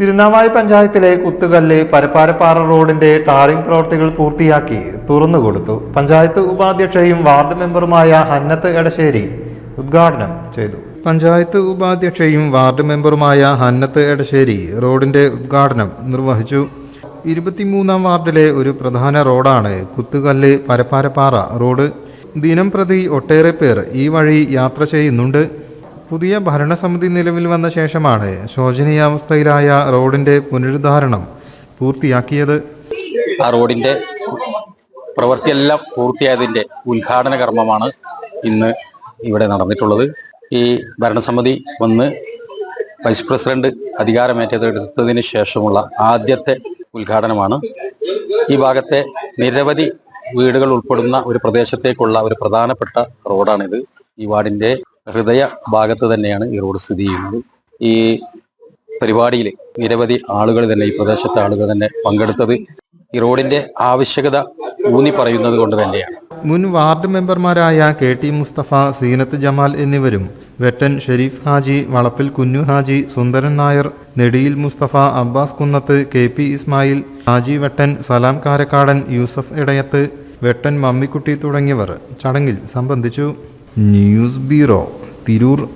തിരുനാവായി പഞ്ചായത്തിലെ കുത്തുകല്ല് പരപ്പാരപ്പാറ റോഡിന്റെ ടാറിംഗ് പ്രവൃത്തികൾ പൂർത്തിയാക്കി തുറന്നുകൊടുത്തു. പഞ്ചായത്ത് ഉപാധ്യക്ഷയും വാർഡ് മെമ്പറുമായ ഹന്നത്ത് എടശ്ശേരി ഉദ്ഘാടനം ചെയ്തു. പഞ്ചായത്ത് ഉപാധ്യക്ഷയും വാർഡ് മെമ്പറുമായ ഹന്നത്ത് എടശ്ശേരി റോഡിന്റെ ഉദ്ഘാടനം നിർവഹിച്ചു. ഇരുപത്തിമൂന്നാം വാർഡിലെ ഒരു പ്രധാന റോഡാണ് കുത്തുകല്ല് പരപ്പാരപ്പാറ റോഡ്. ദിനം പ്രതി ഒട്ടേറെ പേർ ഈ വഴി യാത്ര ചെയ്യുന്നുണ്ട്. പുതിയ ഭരണസമിതി നിലവിൽ വന്ന ശേഷമാണ് ശോചനീയാവസ്ഥയിലായ റോഡിന്റെ പുനരുദ്ധാരണം പൂർത്തിയാക്കിയത്. ആ റോഡിന്റെ പ്രവൃത്തിയെല്ലാം പൂർത്തിയായതിന്റെ ഉദ്ഘാടന കർമ്മമാണ് ഇന്ന് ഇവിടെ നടന്നിട്ടുള്ളത്. ഈ ഭരണസമിതി വന്ന് വൈസ് പ്രസിഡന്റ് അധികാരമേറ്റെടുത്തതിന് ശേഷമുള്ള ആദ്യത്തെ ഉദ്ഘാടനമാണ്. ഈ ഭാഗത്തെ നിരവധി വീടുകൾ ഉൾപ്പെടുന്ന ഒരു പ്രദേശത്തേക്കുള്ള ഒരു പ്രധാനപ്പെട്ട റോഡാണിത്. ഈ വാർഡിന്റെ ഹൃദയ ഭാഗത്ത് തന്നെയാണ് ഈ റോഡ് സ്ഥിതി ചെയ്യുന്നത്. ഈ പരിപാടിയിൽ നിരവധി ആളുകൾ തന്നെ ഈ പ്രദേശത്തെ ആളുകൾ തന്നെ പങ്കെടുത്തത് ഈ റോഡിന്റെ ആവശ്യകത ഊന്നി പറയുന്നത് കൊണ്ട് തന്നെയാണ്. മുൻ വാർഡ് മെമ്പർമാരായ കെ ടി മുസ്തഫ സീനത്ത് ജമാൽ എന്നിവരും വെട്ടൻ ഷെരീഫ് ഹാജി വളപ്പിൽ കുഞ്ഞു ഹാജി സുന്ദരൻ നായർ നെടിയിൽ മുസ്തഫ അബ്ബാസ് കുന്നത്ത് കെ പി ഇസ്മായിൽ ഹാജി വെട്ടൻ സലാം കാരക്കാടൻ യൂസഫ് ഇടയത്ത് വെട്ടൻ മമ്മിക്കുട്ടി തുടങ്ങിയവർ ചടങ്ങിൽ സംബന്ധിച്ചു. News bureau. Tirur